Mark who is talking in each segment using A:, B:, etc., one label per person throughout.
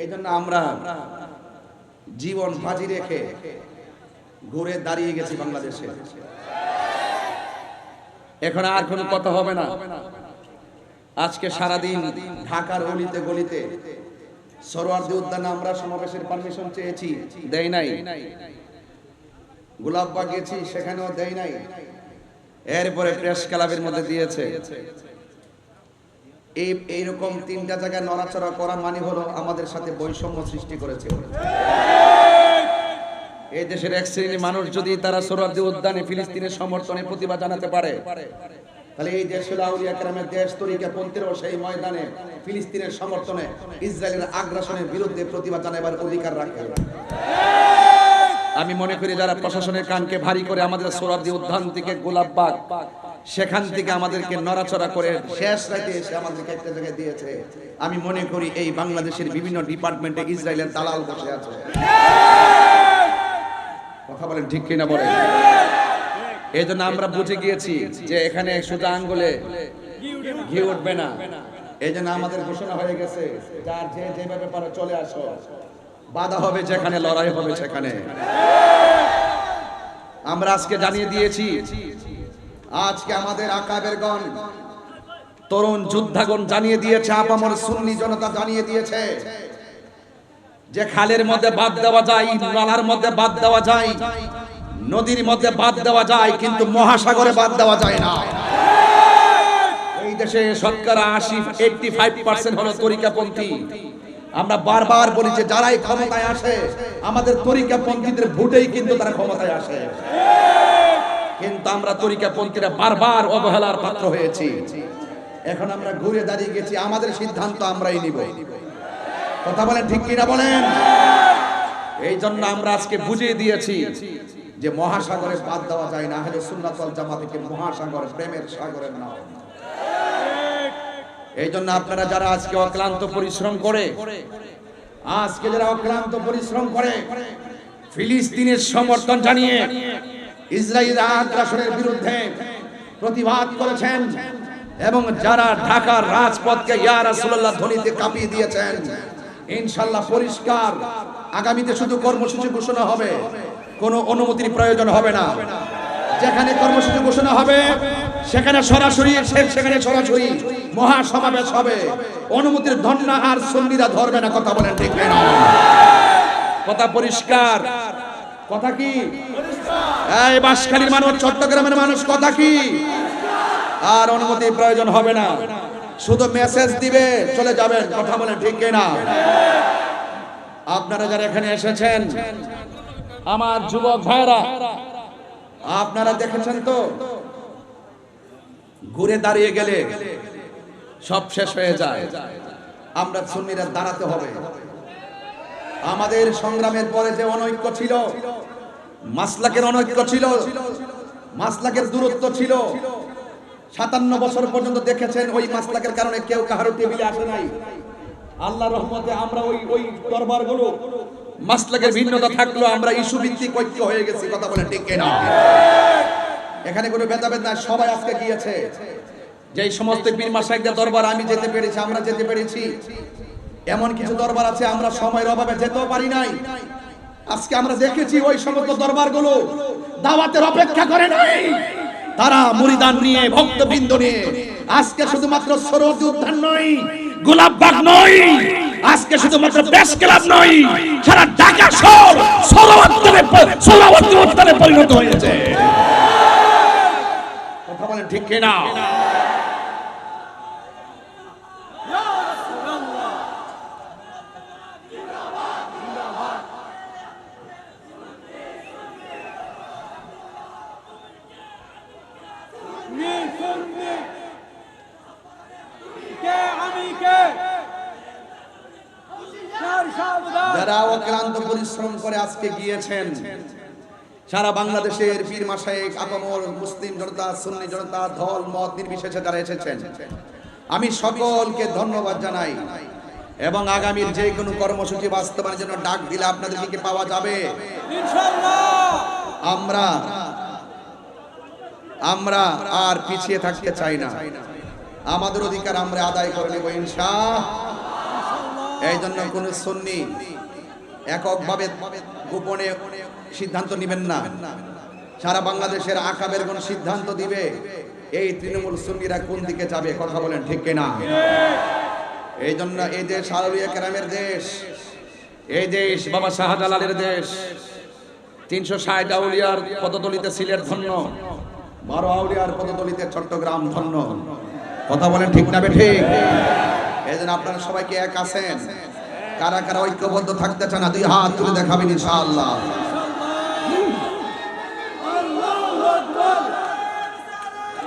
A: এই জন্য আমরা জীবন বাজি রেখে ঘুরে দাঁড়িয়ে গেছি বাংলাদেশে। এখন আর কোনো কথা হবে না। আজকে সারাদিন ঢাকার গলিতে গলিতে সরোয়ার্দি উদ্যানে আমরা সমাবেশের পারমিশন চেয়েছি, দেয় নাই। গোলাপবাগ গেছি সেখানেও দেয় নাই। এরপরে প্রেস ক্লাবের মধ্যে দিয়েছে। এই, এইরকম তিনটা জায়গায় নড়াচড়া করা মানে হলো আমাদের সাথে বৈষম্য সৃষ্টি করেছে। এই দেশের এক শ্রেণির মানুষ যদি তারা সোহরাওয়ার্দী উদ্যানে ফিলিস্তিনের সমর্থনে প্রতিবাদ জানাতে পারে, তাহলে এই দেশ হলো কেরামের দেশ তরিকা পন্থীরাও সেই ময়দানে ফিলিস্তিনের সমর্থনে ইসরায়েলের আগ্রাসনের বিরুদ্ধে প্রতিবাদ জানাবার অধিকার রাখে। আমি মনে করি যারা প্রশাসনের কানকে ভারী করে আমাদের সোহরাওয়ার্দী উদ্যান থেকে গোলাপবাগ সেখান থেকে আমাদেরকে নড়াচড়া করে শেষ রাতে এসে আমাদেরকে একটা জায়গায় দিয়েছে। আমি মনে করি এই বাংলাদেশের বিভিন্ন ডিপার্টমেন্টে ইসরায়েলের দালাল বসে আছে। কথা বলেন ঠিক কিনা বলেন? এই জন্য আমরা বুঝে গিয়েছি যে এখানে সোজা আঙ্গুলে ঘি উঠবে না। এই জন্য আমাদের ঘোষণা হয়ে গেছে যার যে যেভাবে পারো চলে আসো। বাধা হবে যেখানে লড়াই হবে সেখানে। আমরা আজকে জানিয়ে দিয়েছি আজকে আমাদের আকাবের গণ। তরুণ যোদ্ধাগণ জানিয়ে দিয়েছে, আপামর সুন্নি জনতা জানিয়ে দিয়েছে যে খালের মধ্যে বাদ দেওয়া যায়, নালার মধ্যে বাদ দেওয়া যায়, নদীর মধ্যে বাদ দেওয়া যায়, কিন্তু মহাসাগরে বাদ দেওয়া যায় না। এই দেশে শতকরা আশি এইটটি ফাইভ পার্সেন্ট হলো তরিকাপন্থী। আমরা বারবার বলি যে, যারাই ক্ষমতায় আসে, আমাদের তরিকাপন্থীদের ভোটেই কিন্তু তারা ক্ষমতায় আসে। কিন্তু আমরা তরিকাপন্থীরা বারবার অবহেলার পাত্র হয়েছি। এখন আমরা ঘুরে দাঁড়িয়ে গেছি, আমাদের সিদ্ধান্ত আমরাই নিব। কথা বলেন ঠিক কিনা বলেন? এই জন্য আমরা আজকে বুঝিয়ে দিয়েছি যে মহাসাগরে বাদ দেওয়া যায় না হলে সুন্নাতল জামাতিকে মহাসাগর, প্রেমের সাগরের নাম। এই জন্য আপনারা যারা আজকে অক্লান্ত পরিশ্রম করে, আজকে যারা অক্লান্ত পরিশ্রম করে, ফিলিস্তিনের সমর্থন জানিয়ে ইসরায়েল আগ্রাসনের বিরুদ্ধে প্রতিবাদ করেছেন এবং যারা ঢাকার রাজপথকে ইয়া রাসূলুল্লাহ ধ্বনিতে কাঁপিয়ে দিয়েছেন, ইনশাআল্লাহ পরিষ্কার। আগামীতে শুধু কর্মসূচি ঘোষণা হবে, কোনো অনুমতির প্রয়োজন হবে না। যেখানে কর্মসূচি ঘোষণা হবে, সেখানে সরাসরি সেখানে সরাসরি মহা সমাবেশ হবে। অনুমতির ধন্না আর সন্নিরা ধরবে না, কথা বলেন ঠিক না। কথা পরিষ্কার। কথা কি? এই বাঁশখালীর মানুষ, চট্টগ্রামের মানুষ, কথা কি? আর অনুমতির প্রয়োজন হবে না। শুধু মেসেজ দিবে, চলে যাবেন, কথা বলেন ঠিক না আপনারা যারা এখানে এসেছেন, আমার যুবক ভাইরা আপনারা দেখেছেন তো? ঘুরে দাঁড়িয়ে গেলে সব শেষ হয়ে যায়। আমরা সুন্নিরা দাঁড়াতে হবে। আমাদের সংগ্রামের পরে যে অনৈক্য ছিল মাসলাকের অনৈক্য ছিল, মাসলাকের দূরত্ব ছিল। সাতান্ন বছর পর্যন্ত দেখেছেন ওই মাসলাকের কারণে কেউ কাহারো টেবিলে আসে নাই। আল্লাহ রহমতে আমরা ওই ওই দরবারগুলো মাসলাকের ভিন্নতা থাকলেও আমরা ইস্যু ভিত্তিক ঐক্য হয়ে গেছি, কথা বলে ঠিক না এখানে কোনো ভেদাভেদ নাই, সবাই আজকে গিয়েছে। যে সমস্ত পীর মাসাইকদের দরবার আমি যেতে পেরেছি, আমরা যেতে পেরেছি। এমন কিছু দরবার আছে, আমরা সময়ের অভাবে যেতেও পারি নাই। আজকে আমরা দেখেছি ওই সমস্ত দরবারগুলো দাওয়াতের অপেক্ষা করে নাই। তারা মুরিদান নিয়ে, ভক্তবৃন্দ নিয়ে। আজকে শুধুমাত্র সরোজ উদ্যান নয় গোলাপবাগ নয়, আজকে শুধুমাত্র বেশ ক্লাব নয়, সারা ঢাকা শহর সরোবর্তনে সরোবর্তী উদ্যানে পরিণত হয়েছে। কথা বলেন ঠিক কিনা? যারা অক্লান্ত পরিশ্রম করে আজকে গিয়েছেন সারা বাংলাদেশের পীর মাসায়েক আপামর মুসলিম জনতা সুন্নি জনতা দল মত নির্বিশেষে যারা এসেছেন আমি সকলকে ধন্যবাদ জানাই। এবং আগামীর যে কোনো কর্মসূচি বাস্তবায়নের জন্য ডাক দিলে আপনাদেরকে কি পাওয়া যাবে? আমরা আমরা আর পিছিয়ে থাকতে চাই না। আমাদের অধিকার আমরা আদায় করে নেব ইনশা এই জন্য কোন সুন্নি এককভাবে গোপনে সিদ্ধান্ত নেবেন না। সারা বাংলাদেশের আকাবের কোন সিদ্ধান্ত দিবে, এই তৃণমূল সুন্নিরা কোন দিকে যাবে কথা বলেন ঠিক কিনা? এই জন্য এই দেশ আলুয়া কেরামের দেশ, এই দেশ বাবা শাহজালালের দেশ, তিনশো ষাট আউলিয়ার পদতলিতে সিলেট ধন্য, বারো আউলিয়ার পদতলিতে চট্টগ্রাম ধন্য। কথা বলেন ঠিক না বে ঠিক? এই জন্য আপনারা সবাইকে এক আছেন। কারা কারা ঐক্যবদ্ধ থাকতে চান দুই হাত তুলে দেখাবেন ইনশাআল্লাহ
B: আল্লাহু আকবার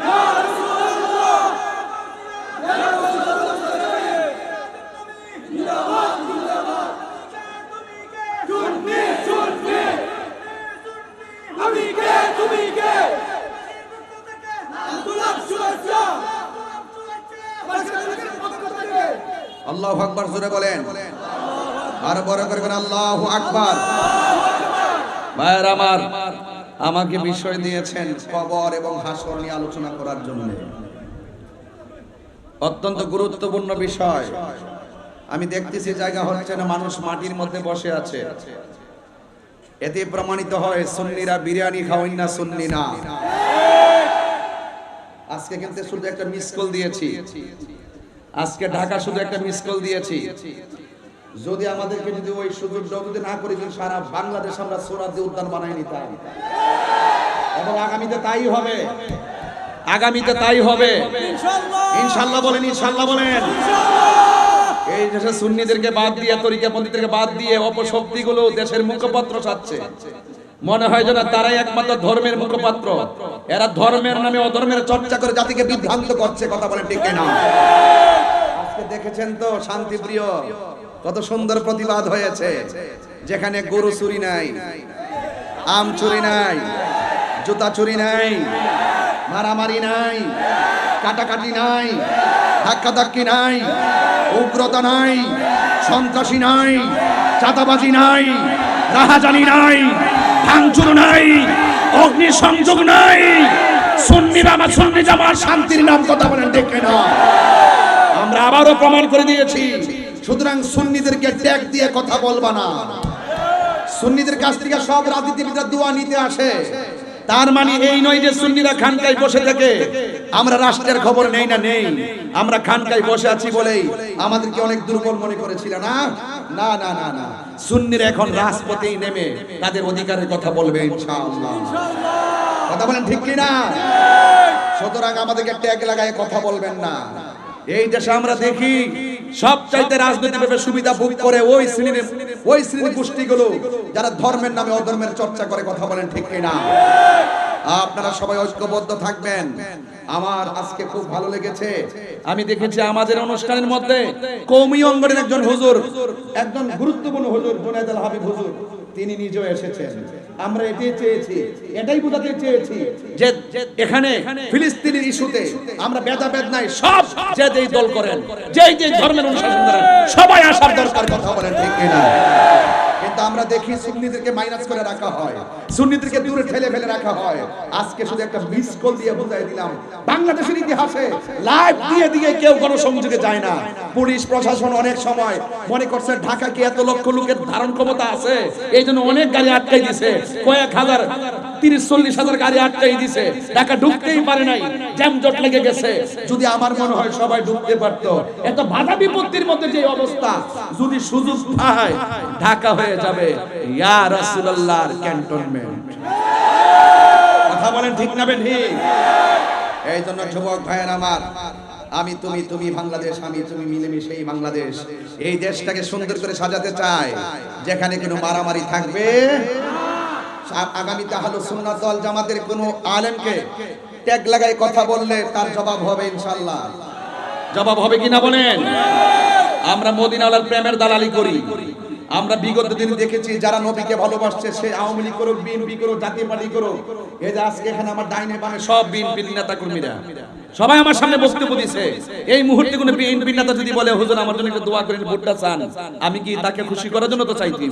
B: ইয়া রাসূলুল্লাহ সুন্নি সুন্নি আমি কে তুমি কে আব্দুল্লাহ শুভেচ্ছা
A: আল্লাহু আকবার জোরে বলেন। আর বড় করে আল্লাহু আকবার। ভাইয়ের আমার, আমাকে বিষয় দিয়েছেন কবর এবং হাসর নিয়ে আলোচনা করার জন্য। অত্যন্ত গুরুত্বপূর্ণ বিষয়। আমি দেখতেছি জায়গা হচ্ছে না, মানুষ মাটির মধ্যে বসে আছে। এতে প্রমাণিত হয়, সুন্নিরা বিরিয়ানি খাওয়াই না, সুন্নি না। আজকে কিন্তু শুধু একটা মিস কল দিয়েছি। আজকে ঢাকা শুধু একটা মিস কল দিয়েছি। যদি আমাদেরকে যদি ওই সুযোগটা যদি না করি সারা বাংলাদেশ আমরা সোরাদি উদ্যান বানাই নিতাম। এবং আগামীতে তাই হবে। আগামীতে তাই হবে। ইনশাল্লাহ বলেন ইনশাল্লাহ বলেন। এই দেশে সুন্নিদেরকে বাদ দিয়ে তরিকা পন্থীদেরকে বাদ দিয়ে অপশক্তিগুলো দেশের মুখপাত্র চাচ্ছে। মনে হয় যেন তারাই একমাত্র ধর্মের মুখপাত্র। এরা ধর্মের নামে অধর্মের চর্চা করে জাতিকে বিভ্রান্ত করছে কথা বলেন ঠিক না আজকে দেখেছেন তো শান্তিপ্রিয় কত সুন্দর প্রতিবাদ হয়েছে। যেখানে গরু চুরি নাই, আম চুরি নাই, জুতা চুরি নাই, মারামারি নাই, কাটাকাটি নাই, ধাক্কাধাক্কি নাই, উগ্রতা নাই, সন্ত্রাসী নাই, চাঁদাবাজি নাই, রাহাজানি নাই, ভাঙচুর নাই অগ্নি সংযোগ নাই। সুন্নি বাবা সুন্নি জামার শান্তির নাম কথা বলেন, দেখে না আমরা আবারও প্রমাণ করে দিয়েছি। সুতরাং সুন্নিদেরকে ট্যাগ দিয়ে কথা বলবা না। সুন্নিদের কাছ থেকে সব রাজনীতিবিদরা দোয়া নিতে আসে। তার মানে এই নয় যে সুন্নিরা খানকায় বসে থাকে। আমরা রাষ্ট্রের খবর নেই না নেই। আমরা খানকায় বসে আছি বলেই আমাদেরকে অনেক দুর্বল মনে করেছিল না? না না না না। সুন্নিরা এখন রাজপথেই নেমে তাদের অধিকারের কথা বলবে, ইনশাআল্লাহ। কথা বলেন ঠিক কি না সুতরাং আমাদেরকে ট্যাগ লাগায় কথা বলবেন না। এই দেশে আমরা দেখি সব চাইতে রাজনৈতিকভাবে সুবিধা ভোগ করে ওই শ্রেণির ওই শ্রেণির গোষ্ঠীগুলো যারা ধর্মের নামে অধর্মের চর্চা করে কথা বলেন ঠিক কিনা। আপনারা সবাই ঐক্যবদ্ধ থাকবেন। আমার আজকে খুব ভালো লেগেছে। আমি দেখেছি আমাদের অনুষ্ঠানের মধ্যে কৌমি অঙ্গনের একজন হুজুর, একজন গুরুত্বপূর্ণ হুজুর জুনায়দ আল হাবিব হুজুর। তিনি নিজেও এসেছেন। আমরা এটাই চেয়েছি, এটাই বোঝাতে চেয়েছি যে এখানে ফিলিস্তিনের ইস্যুতে আমরা বেদা ভেদাভেদ নাই, সব যে যেই দল করেন, যেই যেই ধর্মের অনুশাসন করেন, সবাই আসার দরকার কথা বলেন, ঠিক কিনা? কিন্তু আমরা দেখি সুন্নিদেরকে মাইনাস করে রাখা হয়। সুন্নিদেরকে দূরে ঠেলে ফেলে রাখা হয়। আজকে শুধু একটা মিস কল দিয়ে বুঝাই দিলাম। বাংলাদেশের ইতিহাসে লাইভ দিয়ে দিয়ে কেউ কোনো সংযোগে যায় না। পুলিশ, প্রশাসন অনেক সময় মনে করছে ঢাকা কি এত লক্ষ লোকের ধারণ ক্ষমতা আছে এই জন্য অনেক গাড়ি আটকাই দিছে। কয়েক হাজার, তিরিশ, চল্লিশ হাজার গাড়ি আটকাই দিছে। ঢাকা ঢুকতেই পারে নাই জ্যামজট লেগে গেছে। যদি আমার মনে হয় সবাই ঢুকতে পারতো। এত বাধা বিপত্তির মধ্যে যে অবস্থা, যদি সুযোগ পায়, ঢাকা হয়ে যাবে। ইয়া রাসূলুল্লাহর ক্যান্টনমেন্ট। কথা বলেন ঠিক না ঠিক এই জন্য যুবক ভাইয়ের আমার আমি তুমি তুমি বাংলাদেশ আমি তুমি মিলেমিশে এই বাংলাদেশ এই দেশটাকে সুন্দর করে সাজাতে চাই। যেখানে কোনো মারামারি থাকবে। আ- আগামীতে আহলো সুন্নাত দল জামাতের কোনো আলেমকে ট্যাগ লাগাই কথা বললে তার জবাব হবে ইনশাআল্লাহ। জবাব হবে কিনা বলেন? আমরা মদিনাওয়ালার প্রেমের দালালি করি। আমরা বিগত দিন দেখেছি, যারা নবীকে ভালোবাসছে, সে আওয়ামী লীগ করুক, বিএনপি করো জাতীয় পার্টি করো এই যে আজকে এখানে আমার ডাইনে বামে সব বিএনপি নেতা কর্মীরা সবাই আমার সামনে বক্তব্য দিছে। এই মুহূর্তে কোনো বিএনপি নেতা যদি বলে, হুজুর, আমার জন্য একটু দোয়া করেন, ভোটটা চান। আমি কি তাকে খুশি করার জন্য তো চাইছি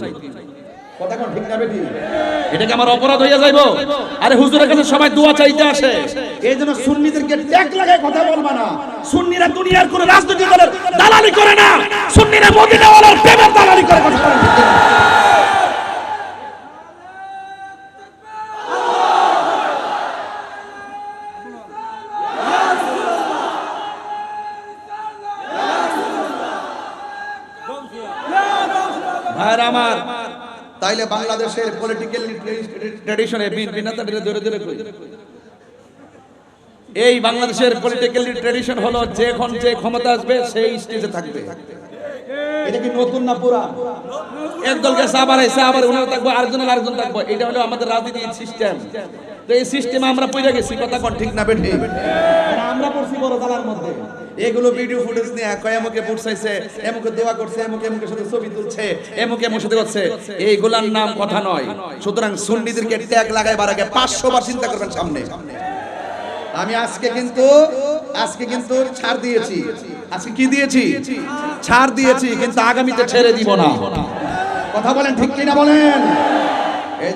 A: কথা কোন ঠিক না বেটি?
C: এটা কি আমার অপরাধ হইয়া যাইব। আরে হুজুরের কাছে সবাই দোয়া চাইতে আসে।
A: এই জন্য সুন্নিদেরকে ট্যাগ লাগায় কথা বলবা না।
C: সুন্নিরা দুনিয়ার কোন রাজনৈতিক দলের দালালি করে না। সুন্নিরা মদিনাওয়ালার প্রেমের দালালি করে কথা বলেন
A: তাইলে বাংলাদেশের পলিটিক্যাল
C: ট্র্যাডিশনে বিএনপি নেতাদের ধরে ধরে কই? এই বাংলাদেশের পলিটিক্যাল ট্র্যাডিশন হলো যে এখন যে ক্ষমতা আসবে, সেই স্টেজে থাকবে।
A: এটা কি নতুন না পুরা
C: একদল গেছে আবার এসে আবার উনারা থাকব আরেকজন আরেকজন থাকব। এটা হলো আমাদের রাজনীতির সিস্টেম তো এই সিস্টেমে আমরা পড়ে গেছি, কথা কোন ঠিক না, বেঠি?
A: আমরা পড়ছি বড় দালার মধ্যে। এগুলো ভিডিও ফুটেজ নিয়ে কয় এমকে পুরসাইছে এমকে দোয়া করছে এমকে এমকে সাথে ছবি তুলছে
C: এমুকে এমুর সাথে করছে। এইগুলার নাম কথা নয়।
A: সুতরাং সুন্নিদেরকে ট্যাগ লাগাইবার আগে পাঁচশো বার চিন্তা করবেন সামনে। আমি আজকে কিন্তু আজকে কিন্তু ছাড় দিয়েছি। আজকে কি দিয়েছি? ছাড় দিয়েছি, কিন্তু আগামীতে ছেড়ে দিব না। কথা বলেন ঠিক কিনা বলেন? এই